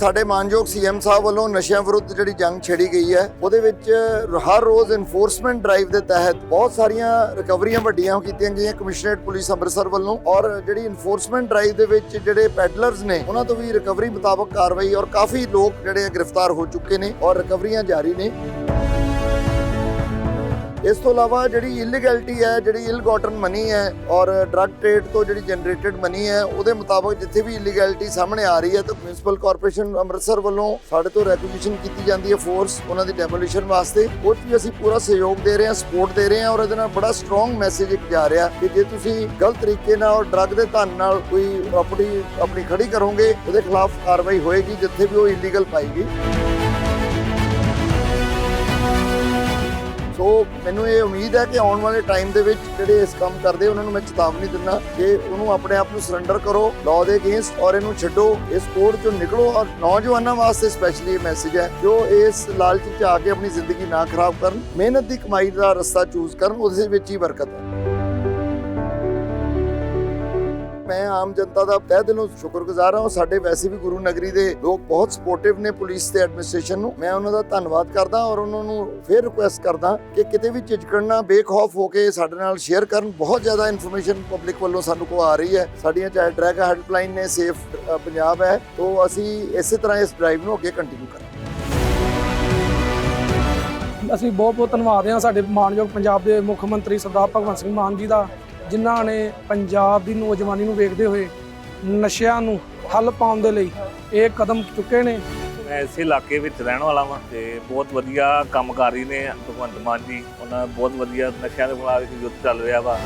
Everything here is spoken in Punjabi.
ਸਾਡੇ ਮਾਨਯੋਗ ਸੀਐਮ ਸਾਹਿਬ ਵੱਲੋਂ ਨਸ਼ਿਆਂ ਵਿਰੁੱਧ ਜਿਹੜੀ ਜੰਗ ਛੇੜੀ ਗਈ ਹੈ, ਉਹਦੇ ਵਿੱਚ ਹਰ ਰੋਜ਼ ਇਨਫੋਰਸਮੈਂਟ ਡਰਾਈਵ ਦੇ ਤਹਿਤ ਬਹੁਤ ਸਾਰੀਆਂ ਰਿਕਵਰੀਆਂ ਵੱਡੀਆਂ ਕੀਤੀਆਂ ਗਈਆਂ ਕਮਿਸ਼ਨਰੇਟ ਪੁਲਿਸ ਅੰਮ੍ਰਿਤਸਰ ਵੱਲੋਂ ਔਰ ਜਿਹੜੀ ਇਨਫੋਰਸਮੈਂਟ ਡਰਾਈਵ ਦੇ ਵਿੱਚ ਜਿਹੜੇ ਪੈਡਲਰਸ ਨੇ, ਉਹਨਾਂ ਤੋਂ ਵੀ ਰਿਕਵਰੀ ਮੁਤਾਬਕ ਕਾਰਵਾਈ ਔਰ ਕਾਫੀ ਲੋਕ ਜਿਹੜੇ ਗ੍ਰਿਫਤਾਰ ਹੋ ਚੁੱਕੇ ਨੇ ਔਰ ਰਿਕਵਰੀਆਂ ਜਾਰੀ ਨੇ। ਇਸ ਤੋਂ ਇਲਾਵਾ ਜਿਹੜੀ ਇਲੀਗੈਲਿਟੀ ਹੈ, ਜਿਹੜੀ ਇਲਗੋਟਨ ਮਨੀ ਹੈ ਔਰ ਡਰੱਗ ਟ੍ਰੇਡ ਤੋਂ ਜਿਹੜੀ ਜਨਰੇਟਡ ਮਨੀ ਹੈ, ਉਹਦੇ ਮੁਤਾਬਕ ਜਿੱਥੇ ਵੀ ਇਲੀਗੈਲਿਟੀ ਸਾਹਮਣੇ ਆ ਰਹੀ ਹੈ, ਤਾਂ ਮਿਊਨਿਸਪਲ ਕਾਰਪੋਰੇਸ਼ਨ ਅੰਮ੍ਰਿਤਸਰ ਵੱਲੋਂ ਸਾਡੇ ਤੋਂ ਰੈਕੁਜੀਸ਼ਨ ਕੀਤੀ ਜਾਂਦੀ ਹੈ ਫੋਰਸ ਉਹਨਾਂ ਦੀ ਡੈਮੋਲੀਸ਼ਨ ਵਾਸਤੇ ਉਹ 'ਚ ਵੀ ਅਸੀਂ ਪੂਰਾ ਸਹਿਯੋਗ ਦੇ ਰਹੇ ਹਾਂ ਸਪੋਰਟ ਦੇ ਰਹੇ ਹਾਂ ਔਰ ਇਹਦੇ ਨਾਲ ਬੜਾ ਸਟਰੋਂਗ ਮੈਸੇਜ ਇੱਕ ਜਾ ਰਿਹਾ ਕਿ ਜੇ ਤੁਸੀਂ ਗਲਤ ਤਰੀਕੇ ਨਾਲ ਡਰੱਗ ਦੇ ਧਨ ਨਾਲ ਕੋਈ ਪ੍ਰਾਪਰਟੀ ਆਪਣੀ ਖੜੀ ਕਰੋਗੇ, ਉਹਦੇ ਖਿਲਾਫ ਕਾਰਵਾਈ ਹੋਏਗੀ ਜਿੱਥੇ ਵੀ ਉਹ ਇਲੀਗਲ ਪਾਏਗੀ। ਸੋ ਮੈਨੂੰ ਇਹ ਉਮੀਦ ਹੈ ਕਿ ਆਉਣ ਵਾਲੇ ਟਾਈਮ ਦੇ ਵਿੱਚ ਜਿਹੜੇ ਇਸ ਕੰਮ ਕਰਦੇ, ਉਹਨਾਂ ਨੂੰ ਮੈਂ ਚੇਤਾਵਨੀ ਦਿੰਦਾ ਕਿ ਉਹਨੂੰ ਆਪਣੇ ਆਪ ਨੂੰ ਸਰੈਂਡਰ ਕਰੋ ਲਾਅ ਦੇ ਅਗੇਂਸਟ ਔਰ ਇਹਨੂੰ ਛੱਡੋ। ਇਸ ਕੋਰਟ ਚੋਂ ਨਿਕਲੋ ਔਰ ਨੌਜਵਾਨਾਂ ਵਾਸਤੇ ਸਪੈਸ਼ਲੀ ਇਹ ਮੈਸੇਜ ਹੈ, ਜੋ ਇਸ ਲਾਲਚ 'ਚ ਆ ਕੇ ਆਪਣੀ ਜ਼ਿੰਦਗੀ ਨਾ ਖਰਾਬ ਕਰਨ, ਮਿਹਨਤ ਦੀ ਕਮਾਈ ਦਾ ਰਸਤਾ ਚੂਜ਼ ਕਰਨ, ਉਹਦੇ ਵਿੱਚ ਹੀ ਬਰਕਤ ਹੈ। ਮੈਂ ਆਮ ਜਨਤਾ ਦਾ ਤਹਿ ਦਿਲੋਂ ਸ਼ੁਕਰਗੁਜ਼ਾਰ ਹਾਂ। ਸਾਡੇ ਵੈਸੇ ਵੀ ਗੁਰੂ ਨਗਰੀ ਦੇ ਲੋਕ ਬਹੁਤ ਸਪੋਰਟਿਵ ਨੇ ਪੁਲਿਸ ਤੇ ਐਡਮਿਨਿਸਟ੍ਰੇਸ਼ਨ ਨੂੰ। ਮੈਂ ਉਹਨਾਂ ਦਾ ਧੰਨਵਾਦ ਕਰਦਾ ਔਰ ਉਹਨਾਂ ਨੂੰ ਫੇਰ ਰਿਕੁਐਸਟ ਕਰਦਾ ਕਿ ਕਿਤੇ ਵੀ ਝਿਜਕਣ ਬੇਖੌਫ ਹੋ ਕੇ ਸਾਡੇ ਨਾਲ ਸ਼ੇਅਰ ਕਰਨ। ਬਹੁਤ ਜ਼ਿਆਦਾ ਇਨਫੋਰਮੇਸ਼ਨ ਪਬਲਿਕ ਵੱਲੋਂ ਸਾਨੂੰ ਕੋ ਆ ਰਹੀ ਹੈ। ਸਾਡੀਆਂ ਚਾਹੇ ਟਰੈਕ ਹੈਲਪਲਾਈਨ ਨੇ ਸੇਫ ਪੰਜਾਬ ਹੈ, ਤੋਂ ਅਸੀਂ ਇਸੇ ਤਰ੍ਹਾਂ ਇਸ ਡਰਾਈਵ ਨੂੰ ਅੱਗੇ ਕੰਟੀਨਿਊ ਕਰਾਂਗੇ। ਅਸੀਂ ਬਹੁਤ ਬਹੁਤ ਧੰਨਵਾਦ ਹਾਂ ਸਾਡੇ ਮਾਨਯੋਗ ਪੰਜਾਬ ਦੇ ਮੁੱਖ ਮੰਤਰੀ ਸਰਦਾਰ ਭਗਵੰਤ ਸਿੰਘ ਮਾਨ ਜੀ ਦਾ। ਜਿਨ੍ਹਾਂ ਨੇ ਪੰਜਾਬ ਦੀ ਨੌਜਵਾਨੀ ਨੂੰ ਵੇਖਦੇ ਹੋਏ ਨਸ਼ਿਆਂ ਨੂੰ ਹੱਲ ਪਾਉਣ ਦੇ ਲਈ ਇਹ ਕਦਮ ਚੁੱਕੇ ਨੇ। ਮੈਂ ਇਸੇ ਇਲਾਕੇ ਵਿੱਚ ਰਹਿਣ ਵਾਲਾ ਵਾਂ ਤੇ ਬਹੁਤ ਵਧੀਆ ਕੰਮ ਕੰਮਕਾਰੀ ਨੇ। ਭਗਵੰਤ ਮਾਨ ਜੀ, ਉਹਨਾਂ ਬਹੁਤ ਵਧੀਆ ਨਸ਼ਿਆਂ ਦੇ ਖਿਲਾਫ ਇੱਕ ਯੁੱਧ ਚੱਲ ਰਿਹਾ ਵਾ।